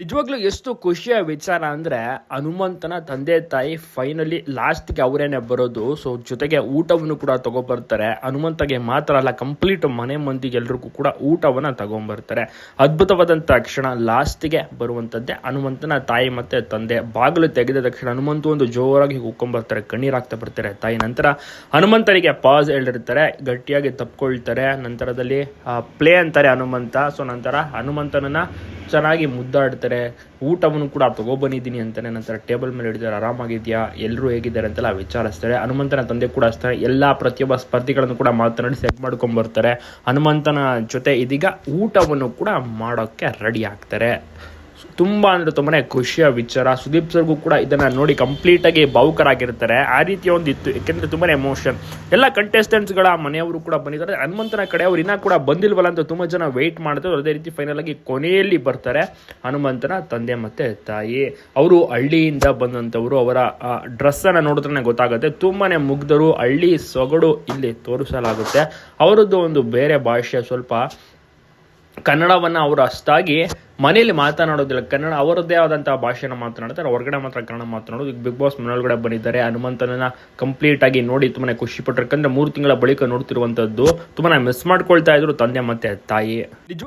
ನಿಜವಾಗ್ಲೂ ಎಷ್ಟು ಖುಷಿಯ ವಿಚಾರ ಅಂದ್ರೆ ಹನುಮಂತನ ತಂದೆ ತಾಯಿ ಫೈನಲಿ ಲಾಸ್ಟ್ಗೆ ಅವರೇನೆ ಬರೋದು. ಸೊ ಜೊತೆಗೆ ಊಟವನ್ನು ಕೂಡ ತಗೊಬರ್ತಾರೆ. ಹನುಮಂತಗೆ ಮಾತ್ರ ಅಲ್ಲ ಕಂಪ್ಲೀಟ್ ಮನೆ ಮಂದಿಗೆ ಎಲ್ರಿಗೂ ಕೂಡ ಊಟವನ್ನ ತಗೊಂಬರ್ತಾರೆ. ಅದ್ಭುತವಾದಂಥ ಕ್ಷಣ. ಲಾಸ್ಟ್ಗೆ ಬರುವಂತದ್ದೇ ಹನುಮಂತನ ತಾಯಿ ಮತ್ತೆ ತಂದೆ. ಬಾಗಿಲು ತೆಗೆದ ತಕ್ಷಣ ಹನುಮಂತ ಒಂದು ಜೋರಾಗಿ ಕುಕ್ಕೊಂಬರ್ತಾರೆ ಕಣ್ಣೀರಾಗ್ತಾ ಬರ್ತಾರೆ ತಾಯಿ. ನಂತರ ಹನುಮಂತನಿಗೆ ಪಾಸ್ ಹೇಳಿರ್ತಾರೆ. ಗಟ್ಟಿಯಾಗಿ ತಪ್ಕೊಳ್ತಾರೆ. ನಂತರದಲ್ಲಿ ಪ್ಲೇ ಅಂತಾರೆ ಹನುಮಂತ. ಸೊ ನಂತರ ಹನುಮಂತನನ್ನ ಚೆನ್ನಾಗಿ ಮುದ್ದಾಡ್ತಾರೆ. ಊಟವನ್ನು ಕೂಡ ತಗೊಬಂದಿದ್ದೀನಿ ಅಂತಾನೆ ನಂತರ ಟೇಬಲ್ ಮೇಲೆ ಹಿಡಿದಾರೆ. ಆರಾಮಾಗಿದೆಯಾ? ಎಲ್ಲರೂ ಹೇಗಿದ್ದಾರೆ ಅಂತೆಲ್ಲ ವಿಚಾರಿಸ್ತಾರೆ. ಹನುಮಂತನ ತಂದೆ ಕೂಡ ಅಷ್ಟೇ. ಎಲ್ಲ ಪ್ರತಿಯೊಬ್ಬ ಸ್ಪರ್ಧಿಗಳನ್ನು ಕೂಡ ಮಾತನಾಡಿ ಸೆಟ್ ಮಾಡ್ಕೊಂಡ್ ಬರ್ತಾರೆ. ಹನುಮಂತನ ಜೊತೆ ಇದೀಗ ಊಟವನ್ನು ಕೂಡ ಮಾಡೋಕ್ಕೆ ರೆಡಿ ಆಗ್ತಾರೆ. ತುಂಬ ಅಂದರೆ ತುಂಬಾ ಖುಷಿಯ ವಿಚಾರ. ಸುದೀಪ್ ಸರ್ಗೂ ಕೂಡ ಇದನ್ನು ನೋಡಿ ಕಂಪ್ಲೀಟಾಗಿ ಭಾವುಕರಾಗಿರ್ತಾರೆ. ಆ ರೀತಿಯ ಒಂದು ಇತ್ತು ಏಕೆಂದರೆ ತುಂಬಾ ಎಮೋಷನ್ ಎಲ್ಲ ಕಂಟೆಸ್ಟೆಂಟ್ಸ್ಗಳ ಮನೆಯವರು ಕೂಡ ಬಂದಿದ್ದಾರೆ. ಹನುಮಂತನ ಕಡೆ ಅವ್ರು ಇನ್ನೂ ಕೂಡ ಬಂದಿಲ್ವಲ್ಲ ಅಂತ ತುಂಬ ಜನ ವೆಯ್ಟ್ ಮಾಡ್ತಾರೆ. ಅದೇ ರೀತಿ ಫೈನಲ್ ಆಗಿ ಕೊನೆಯಲ್ಲಿ ಬರ್ತಾರೆ ಹನುಮಂತನ ತಂದೆ ಮತ್ತು ತಾಯಿ. ಅವರು ಹಳ್ಳಿಯಿಂದ ಬಂದಂಥವರು, ಅವರ ಡ್ರೆಸ್ಸನ್ನು ನೋಡಿದ್ರೆ ಗೊತ್ತಾಗುತ್ತೆ. ತುಂಬಾ ಮುಗ್ಧರು, ಹಳ್ಳಿ ಸೊಗಡು ಇಲ್ಲಿ ತೋರಿಸಲಾಗುತ್ತೆ. ಅವರದ್ದು ಒಂದು ಬೇರೆ ಭಾಷೆ. ಸ್ವಲ್ಪ ಕನ್ನಡವನ್ನು ಅವರು ಅಷ್ಟಾಗಿ ಮನೆಯಲ್ಲಿ ಮಾತನಾಡೋದಿಲ್ಲ. ಕನ್ನಡ ಅವರದ್ದೇ ಆದಂತಹ ಭಾಷೆನ ಮಾತನಾಡ್ತಾರೆ ಹೊರಗಡೆ ಮಾತ್ರ ಕನ್ನಡ ಮಾತನಾಡೋದು. ಈಗ ಬಿಗ್ ಬಾಸ್ ಮನೆಯೊಳಗಡೆ ಬಂದಿದ್ದಾರೆ. ಹನುಮಂತನನ್ನ ಕಂಪ್ಲೀಟ್ ಆಗಿ ನೋಡಿ ತುಂಬಾನೇ ಖುಷಿ ಪಟ್ಟರು ಯಾಕಂದ್ರೆ ಮೂರು ತಿಂಗಳ ಬಳಿಕ ನೋಡ್ತಿರುವಂತದ್ದು, ತುಂಬಾನೇ ಮಿಸ್ ಮಾಡ್ಕೊಳ್ತಾ ಇದ್ರು ತಂದೆ ಮತ್ತೆ ತಾಯಿ.